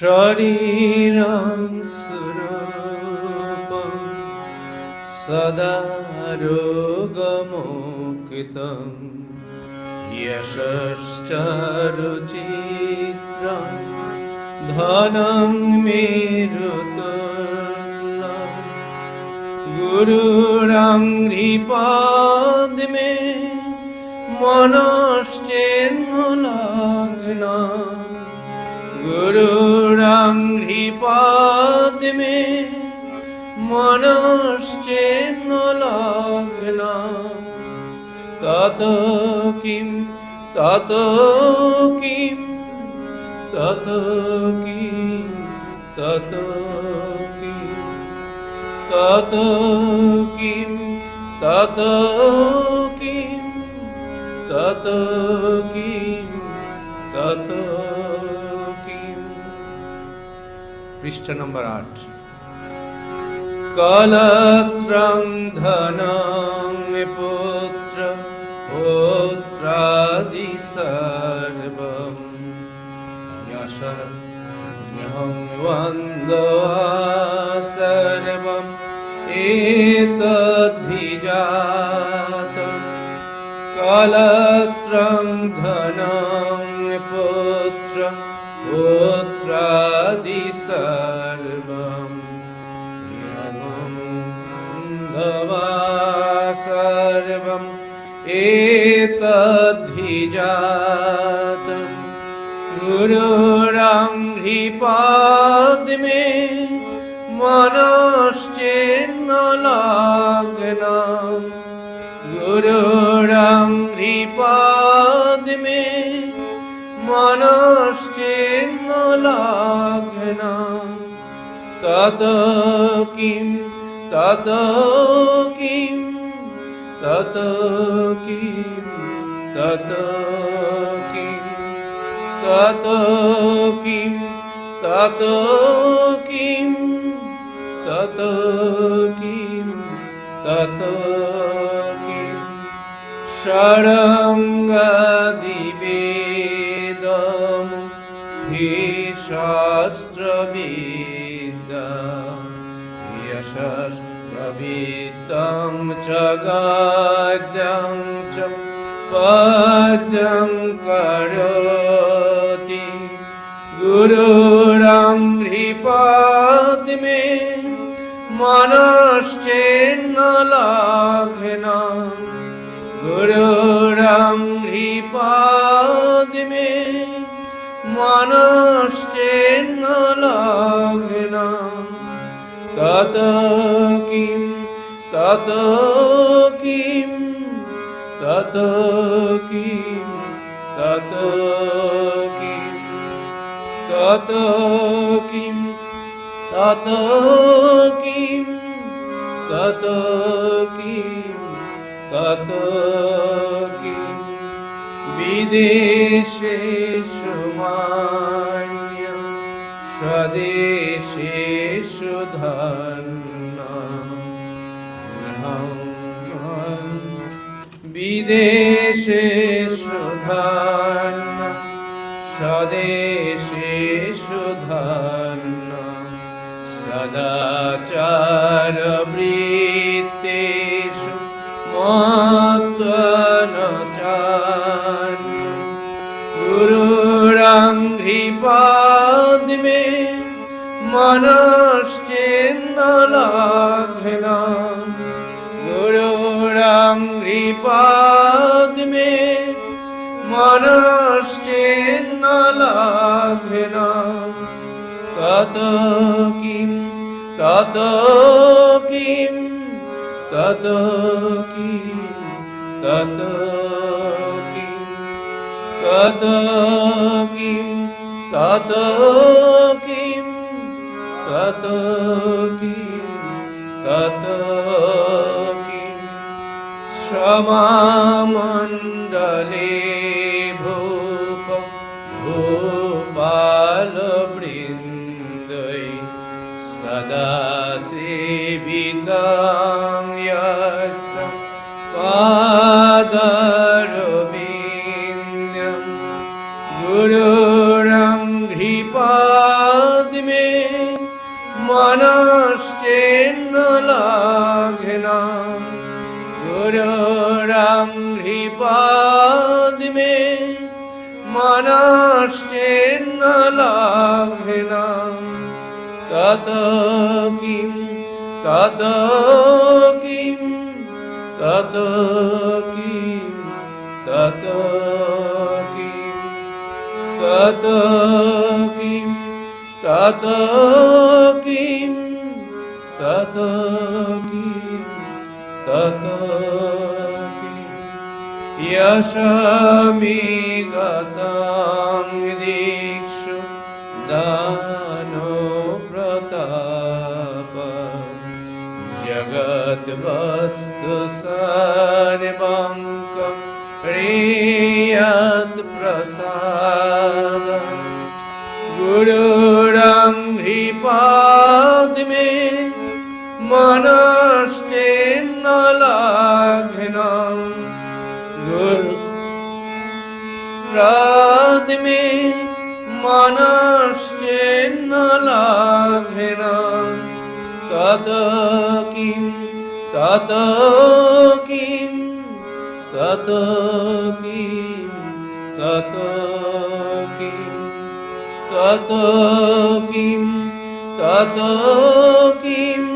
शरीरं स्वरूपं सदा रोगमुक्तं यशश्च रुचित्रं धनं मेरुतुल्यं गुरुरङ्घ्रिपाद्मे मनश्चेन्मलग्नम् হৃপদ মে মনশ্চেন্ন লগ্ন। তত কিম তত কিম, তত কি তত কি তত কিম তত কিম তত কিম, তত পৃষ্ঠা নম্বর আট। কলত্রং ধন পুত্র পুত্রাদি সর্বম। যশং সর্বম এতদ্ভিজাত। কলত্রং ধন পুত্র পুত্রা हृदि सर्वं गवा सर्वम् एतद्धि जातं गुरुरङ्घ्रिपाद्मे मनश्चिन्नलग्ना गुरुरङ्घ्रिपाद्मे মনশ্চিন্ন লগ্ন তত কিম তত কিম তত কিম তত কিম তত কিম তত কিম তত কিম, তত षडङ्गदिवेदं हि शास्त्रविद्या यशस्प्रवित्तं च गद्यं च पद्यं करोति गुरुरङ्घ्रिपाद्मे मनश्चेन्नलाघ्ना गुरुरङ्घ्रिपाद्मे मनश्चेन्नलाघ्ना तत किं तत किं तत किं तत किं तत किं तत किं तत किं তত কি বিদেশে সুমান্য স্বদেশে সুধন্য। বিদেশে সুধন্য স্বদেশে সুধন্য। সদাচার মতন চান। গুরুরাঙ্গি পাদমে মনশ্চিন্ন লগ্ন। গুরুরাঙ্গি পাদমে মনশ্চিন্ন লগ্ন। কত কিম কত কিম কত কি কত কি কত কি কত কি কত কি কত কি শ্রমামণ্ডলে মে মনশ্চেন্ন লগ্না গুরুরাঙ্ঘ্রিপাদ মে মনশ্চেন্ন লগ্না কত কিম কত কিম কত কিম কত কিম তত তত কিম তত কিম তত यशमि गतां दिक्षु दानो प्रताप जगद्वस्तु सर्वं प्रियत् प्रसाद गुरु মনশ্চিন্ন লগ্ন। রদমি মনশ্চিন্ন লগ্ন। তত কিম তত কিম তত কিম তত কিম তত কিম তত কিম।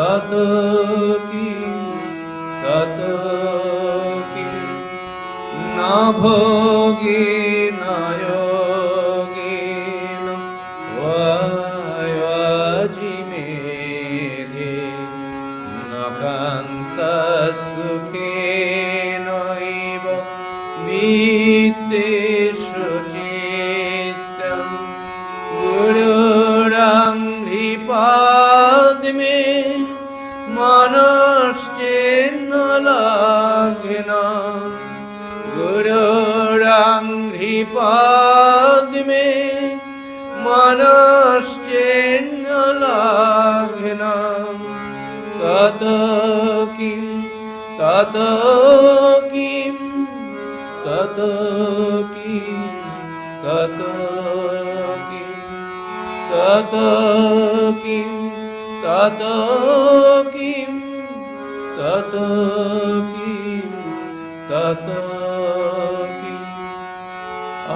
তত কি তত কি? না ভোগী নয়োগীন জিমে ধে নকান্ত সুখে নৈব বিদ্বেষ চেতম গুরু ह्रिपाद्मे मनश्चेन्न लाघ्ना तत किं तत किं तत किं तत किं तत किं तत किं तत किं तत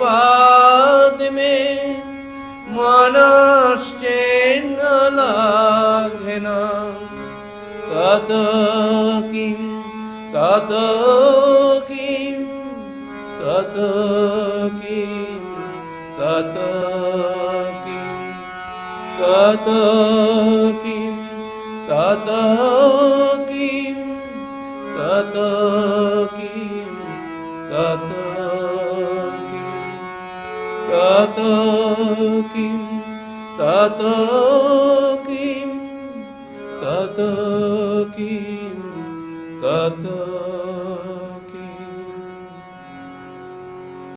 पाद में मनश्चेन्न लागेन तत किं तत किं तत किं तत किं तत किं तत किं तत किं तत তত কি তত